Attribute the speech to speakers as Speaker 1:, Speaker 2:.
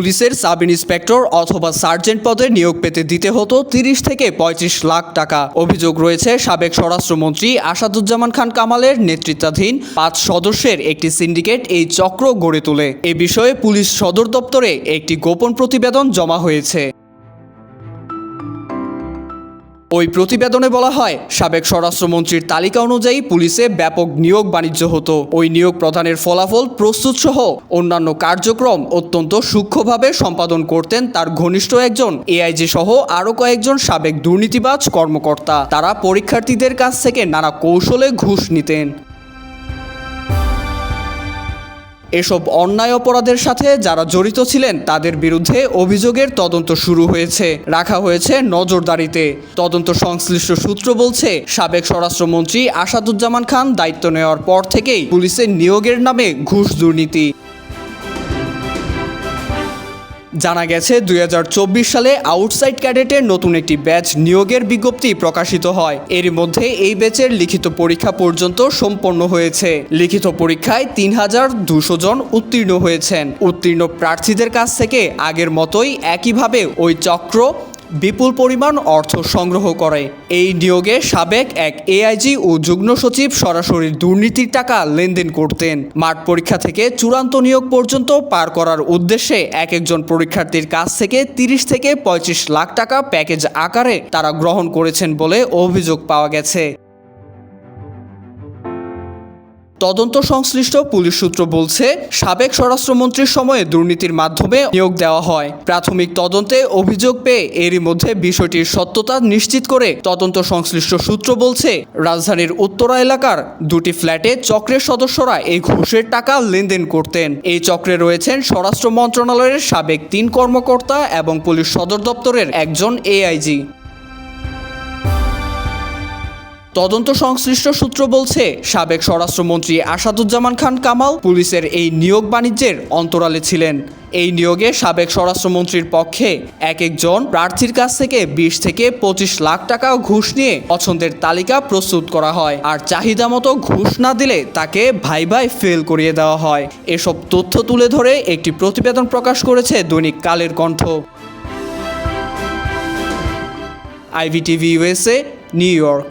Speaker 1: পুলিশের sub inspector অথবা sergeant পদে নিয়োগ পেতে দিতে হতো তিরিশ থেকে পঁয়ত্রিশ লাখ টাকা। অভিযোগ রয়েছে, সাবেক স্বরাষ্ট্রমন্ত্রী আসাদুজ্জামান খান কামালের নেতৃত্বাধীন পাঁচ সদস্যের একটি সিন্ডিকেট এই চক্র গড়ে তোলে। এ বিষয়ে পুলিশ সদর দপ্তরে একটি গোপন প্রতিবেদন জমা হয়েছে। ওই প্রতিবেদনে বলা হয়, সাবেক স্বরাষ্ট্রমন্ত্রীর তালিকা অনুযায়ী পুলিশে ব্যাপক নিয়োগ বাণিজ্য হতো। ওই নিয়োগ প্রদানের ফলাফল প্রস্তুত সহ অন্যান্য কার্যক্রম অত্যন্ত সূক্ষ্মভাবে সম্পাদন করতেন তার ঘনিষ্ঠ একজন এআইজি সহ আরও কয়েকজন সাবেক দুর্নীতিবাজ কর্মকর্তা। তারা পরীক্ষার্থীদের কাছ থেকে নানা কৌশলে ঘুষ নিতেন। এসব অন্যায় অপরাধের সাথে যারা জড়িত ছিলেন, তাদের বিরুদ্ধে অভিযোগের তদন্ত শুরু হয়েছে, রাখা হয়েছে নজরদারিতে। তদন্ত সংশ্লিষ্ট সূত্র বলছে, সাবেক স্বরাষ্ট্রমন্ত্রী আসাদুজ্জামান খান দায়িত্ব নেওয়ার পর থেকেই পুলিশের নিয়োগের নামে ঘুষ দুর্নীতি। জানা গেছে, দুই হাজার চব্বিশ সালে আউটসাইড ক্যাডেটের নতুন একটি ব্যাচ নিয়োগের বিজ্ঞপ্তি প্রকাশিত হয়। এর মধ্যে এই ব্যাচের লিখিত পরীক্ষা পর্যন্ত সম্পন্ন হয়েছে। লিখিত পরীক্ষায় তিন হাজার দুশো জন উত্তীর্ণ হয়েছেন। উত্তীর্ণ প্রার্থীদের কাছ থেকে আগের মতোই একইভাবে ওই চক্র বিপুল পরিমাণ অর্থ সংগ্রহ করে। এই নিয়োগে সাবেক এক এআইজি ও যুগ্ম সচিব সরাসরি দুর্নীতির টাকা লেনদেন করতেন। মাঠ পরীক্ষা থেকে চূড়ান্ত নিয়োগ পর্যন্ত পার করার উদ্দেশ্যে এক একজন পরীক্ষার্থীর কাছ থেকে তিরিশ থেকে পঁয়ত্রিশ লাখ টাকা প্যাকেজ আকারে তারা গ্রহণ করেছেন বলে অভিযোগ পাওয়া গেছে। তদন্ত সংশ্লিষ্ট পুলিশ সূত্র বলছে, সাবেক স্বরাষ্ট্রমন্ত্রীর সময়ে দুর্নীতির মাধ্যমে নিয়োগ দেওয়া হয়। প্রাথমিক তদন্তে অভিযোগ পেয়ে এরই মধ্যে বিষয়টির সত্যতা নিশ্চিত করে তদন্ত সংশ্লিষ্ট সূত্র বলছে, রাজধানীর উত্তরা এলাকার দুটি ফ্ল্যাটে চক্রের সদস্যরা এই ঘুষের টাকা লেনদেন করতেন। এই চক্রে রয়েছেন স্বরাষ্ট্র মন্ত্রণালয়ের সাবেক তিন কর্মকর্তা এবং পুলিশ সদর দপ্তরের একজন এআইজি। তদন্ত সংশ্লিষ্ট সূত্র বলছে, সাবেক স্বরাষ্ট্রমন্ত্রী আসাদুজ্জামান খান কামাল পুলিশের এই নিয়োগ বাণিজ্যের অন্তরালে ছিলেন। এই নিয়োগে সাবেক স্বরাষ্ট্রমন্ত্রীর পক্ষে এক একজন প্রার্থীর কাছ থেকে বিশ থেকে পঁচিশ লাখ টাকা ঘুষ নিয়ে পছন্দের তালিকা প্রস্তুত করা হয় আর চাহিদা মতো ঘুষ না দিলে তাকে ভাই ভাই ফেল করিয়ে দেওয়া হয়। এসব তথ্য তুলে ধরে একটি প্রতিবেদন প্রকাশ করেছে দৈনিক Kaler Kantho. IVTV USA New York.